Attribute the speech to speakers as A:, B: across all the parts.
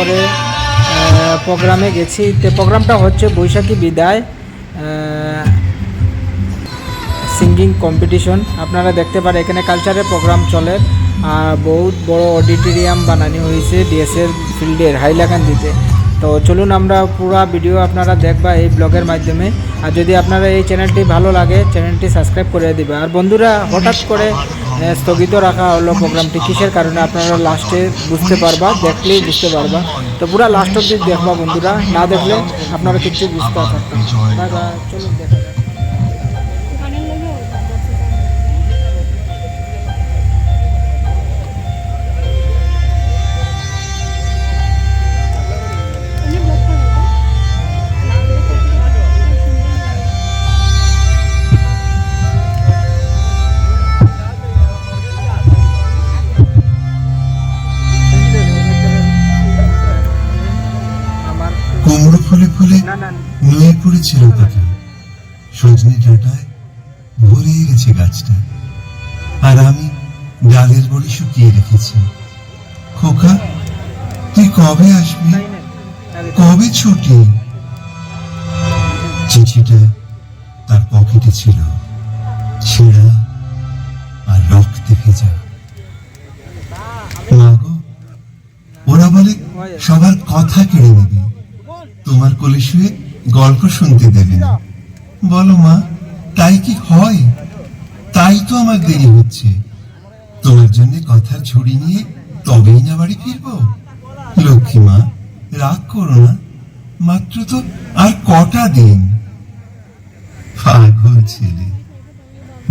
A: পরে প্রোগ্রামে গেছি। তো প্রোগ্রামটা হচ্ছে বৈশাখী বিদায় সিঙ্গিং কম্পিটিশন আপনারা দেখতে পারেন এখানে কালচারের প্রোগ্রাম চলে। আর বহুত বড় অডিটোরিয়াম বানানো হয়েছে ডিএসএর ফিল্ডের হাইলাকান্দিতে। তো চলুন আমরা পুরা ভিডিও আপনারা দেখবা এই ব্লগের মাধ্যমে। আর যদি আপনারা এই চ্যানেলটি ভালো লাগে চ্যানেলটি সাবস্ক্রাইব করে দেবে। আর বন্ধুরা, হঠাৎ করে স্থগিত রাখা হলো প্রোগ্রামটি। কিসের কারণে আপনারা লাস্টে বুঝতে পারবা, দেখলেই বুঝতে পারবা। তো পুরা লাস্ট অব্দি দেখবা বন্ধুরা, না দেখলে আপনারা কিছু বুঝতে পারবেন চলুন দেখা না
B: নুয়ে পড়েছিল পাতা। সজনে ডাঁটায় ভরে গেছে গাছটা। আর আমি ডালের বড়ি শুকিয়ে রেখেছি। খোকা তুই কবে আসবি? কবে ছুটি? চিঠিটা তার পকেটে ছিল। ছেঁড়া আর রক্তে ভেজা। মা গো ওরা বলে সবার কথা কেড়ে নেবে। তোমার কোলে শুয়ে গল্প শুনতে দেবে না। বলো মা, তাই কি হয়? তাই তো আমার দেরি হচ্ছে। তোমার জন্য কথা ঝুড়ি নিয়ে তবেই না বাড়ি ফিরবো। লক্ষ্মী মা, রাগ করো না। মাত্র তো আর কটা দিন। পাগল ছেলে।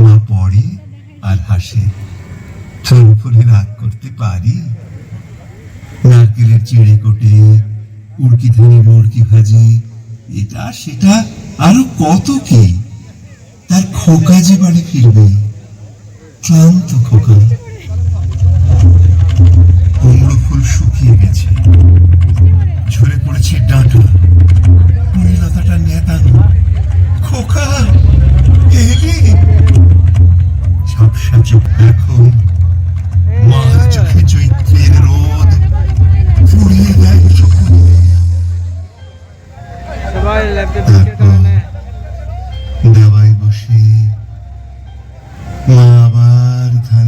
B: মা পড়ে আর হাসে। তোর উপরে রাগ করতে পারি? নারকেলের চিড়ে কোটে উড়কি ধানে মুড়কি ভাজে। এটা, সেটা, আরও কত কি? তার খোকা যে বাড়ি ফিরবে, ক্লান্ত খোকা। কুমড়ো ফুল শুকিয়ে গেছে। ঝরে পড়েছে ডাঁটা। লতাটা নেতানো খোকা, এলি। চোখ এখন মা আবার ধান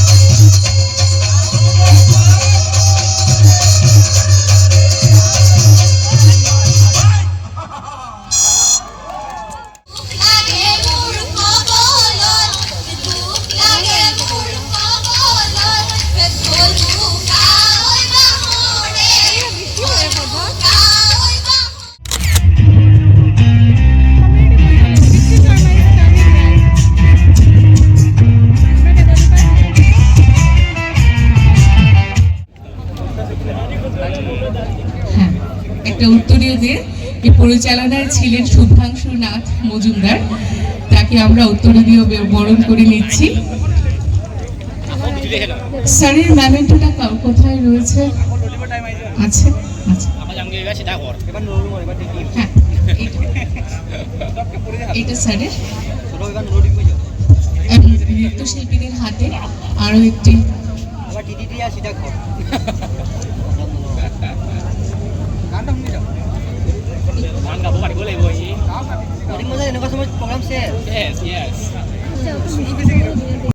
C: এই পরিচালনায় ছিলেন শুভ্রাংশু নাথ মজুমদার। তাকে আমরা উত্তরীয় বরণ করে নিচ্ছি। স্যারের ম্যামেন্টোটা কোথায় রয়েছে? আছে? হ্যাঁ নৃত্যশিল্পীদের হাতে আরও একটি।
D: Yes, yes. So,